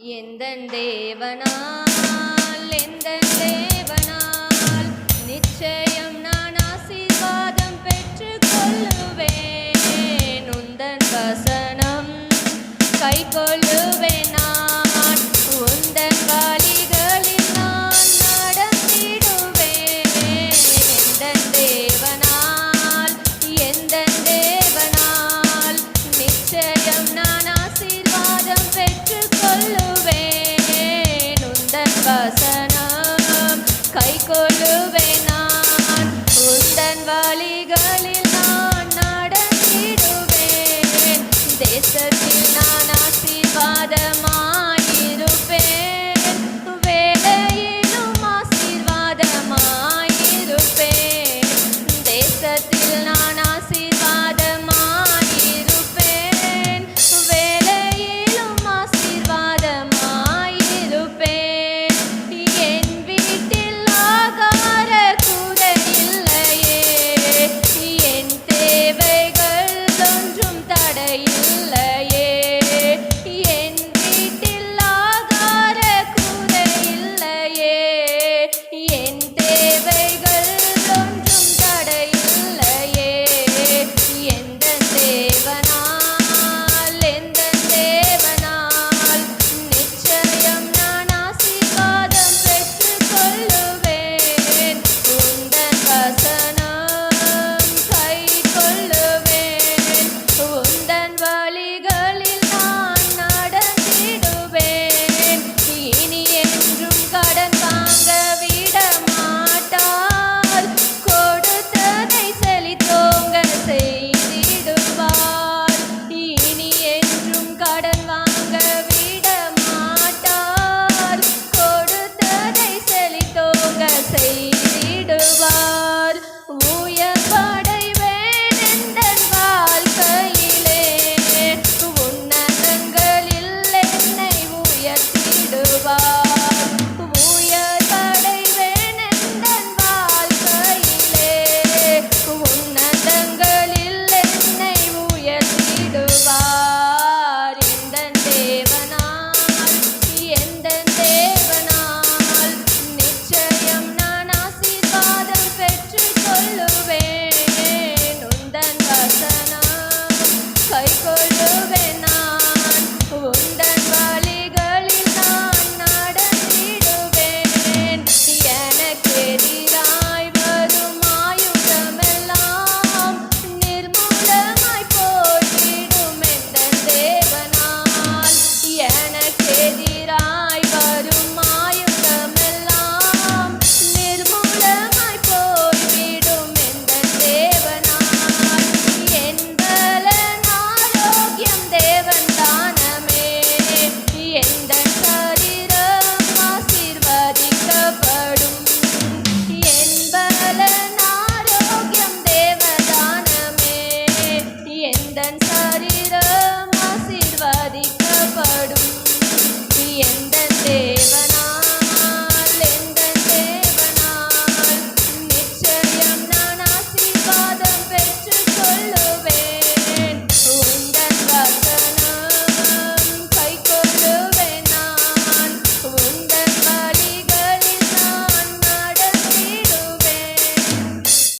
எந்தன் தேவனால் எந்தன் தேவனால் நிச்சயம் நான் Además